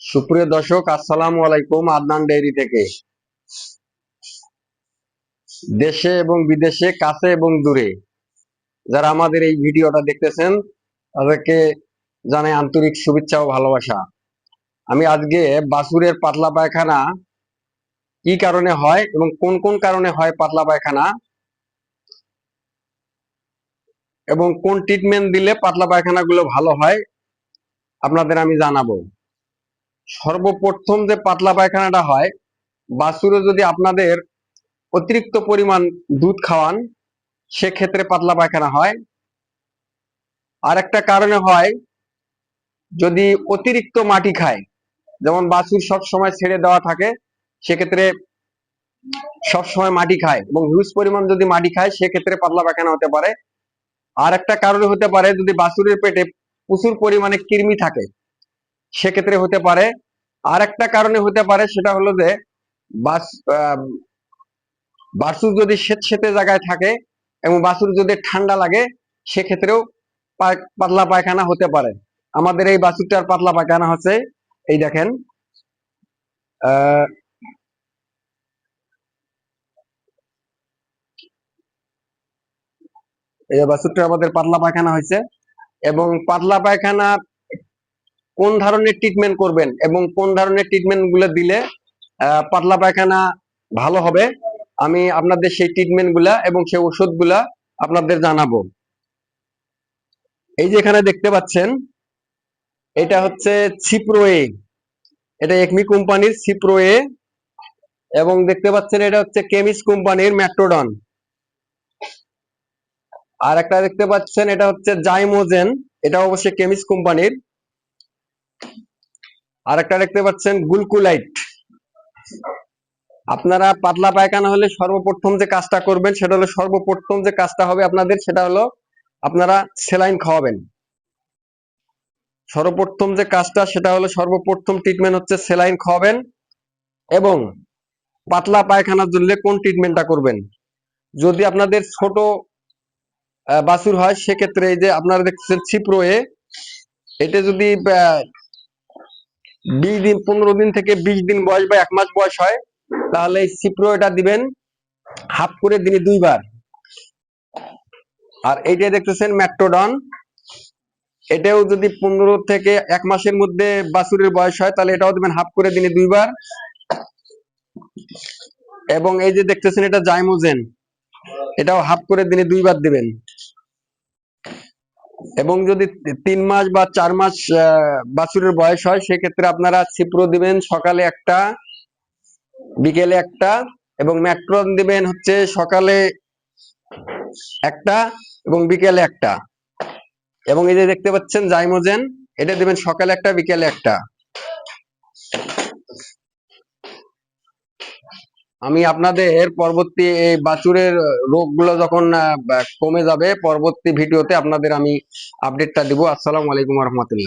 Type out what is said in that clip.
সুপ্রিয় দর্শক, আসসালামু আলাইকুম আদনান ডেইরি থেকে। দেশে এবং বিদেশে, কাছে এবং দূরে যারা আমাদের এই ভিডিওটা দেখতেছেন, তাদেরকে জানাই আন্তরিক শুভেচ্ছা ও ভালোবাসা। আমি আজকে বাসুরের পাতলা পায়খানা কি কারণে হয় এবং কোন কোন কারণে হয় পাতলা পায়খানা এবং কোন ট্রিটমেন্ট দিলে পাতলা পায়খানা গুলো ভালো হয়, আপনাদের আমি জানাব। সর্বপ্রথম যে পাতলা পায়খানাটা হয় বাছুরে যদি আপনাদের অতিরিক্ত পরিমাণ দুধ খাওয়ান, সেক্ষেত্রে পাতলা পায়খানা হয়। আর একটা কারণে হয়, যদি অতিরিক্ত মাটি খায়, যেমন বাছুর সব সময় ছেড়ে দেওয়া থাকে, সেক্ষেত্রে সব সময় মাটি খায় এবং হিউজ পরিমাণ যদি মাটি খায়, সেক্ষেত্রে পাতলা পায়খানা হতে পারে। আর একটা কারণে হতে পারে, যদি বাছুরের পেটে প্রচুর পরিমাণে কৃমি থাকে সেক্ষেত্রে হতে পারে। আর একটা কারণে হতে পারে সেটা হলো যে, বাস বাছুর যদি স্বেত সেতে জায়গায় থাকে এবং বাসুর যদি ঠান্ডা লাগে, সেক্ষেত্রেও পাতলা পায়খানা হতে পারে। আমাদের এই বাছুরটার পাতলা পায়খানা হচ্ছে এই দেখেন এই যে বাছুরটা আমাদের পাতলা পায়খানা হয়েছে এবং পাতলা পায়খানা কোন ধরনের ট্রিটমেন্ট করবেন এবং কোন ধরনের ট্রিটমেন্টগুলো দিলে পাতলা পায়খানা ভালো হবে, আমি আপনাদের সেই ট্রিটমেন্টগুলা এবং সেই ওষুধগুলা আপনাদের জানাব। এই যে এখানে দেখতে পাচ্ছেন, এটা হচ্ছে ছিপ্রোয়ে এটা একমি কোম্পানির ছিপ্রোয়ে এবং দেখতে পাচ্ছেন এটা হচ্ছে কেমিস কোম্পানির ম্যাট্রোডন আর একটা দেখতে পাচ্ছেন, এটা হচ্ছে জাইমোজেন এটা অবশ্যই কেমিস কোম্পানির। আর একটা দেখতে পাচ্ছেন, গুলকুলাইট। আপনারা পাতলা পায়খানা হলে সর্বপ্রথম যে কাজটা করবেন, সেটা হলো সর্বপ্রথম যে কাজটা হবে আপনাদের, সেটা হলো আপনারা সেলাইন খাওয়াবেন। সর্বপ্রথম যে কাজটা, সেটা হলো সর্বপ্রথম ট্রিটমেন্ট হচ্ছে সেলাইন খাওয়াবেন এবং পাতলা পায়খানার জন্য কোন ট্রিটমেন্টটা করবেন? যদি আপনাদের ছোট বাছুর হয়, সেক্ষেত্রে এই যে আপনারা দেখছেন ছিপ্রোয়ে এটা যদি বিশ দিন, পনেরো দিন থেকে বিশ দিন বয়স বা এক মাস বয়স হয়, তাহলে সিপ্রো এটা দিবেন হাফ করে দিনে দুইবার। আর এইটা দেখতেছেন ম্যাট্রোডন এটাও যদি পনেরো থেকে এক মাসের মধ্যে বাছুরের বয়স হয়, তাহলে এটাও দিবেন হাফ করে দিনে দুইবার। এবং এই যে দেখতেছেন এটা জাইমোজেন এটাও হাফ করে দিনে দুইবার দিবেন। এবং যদি তিন মাস বা চার মাস বাছুরের বয়স হয়, সেক্ষেত্রে আপনারা ছিপ্র দিবেন সকালে একটা, বিকেলে একটা এবং ম্যাট্রন দিবেন হচ্ছে সকালে একটা এবং বিকেলে একটা। এবং এই যে দেখতে পাচ্ছেন, জাইমোজেন, এটা দিবেন সকালে একটা, বিকেলে একটা। আমি আপনাদের পরবর্তী এই বাছুরের রোগগুলো যখন কমে যাবে, পরবর্তী ভিডিওতে আপনাদের আমি আপডেটটা দিব। আসসালামু আলাইকুম রহমতুল্লাহ।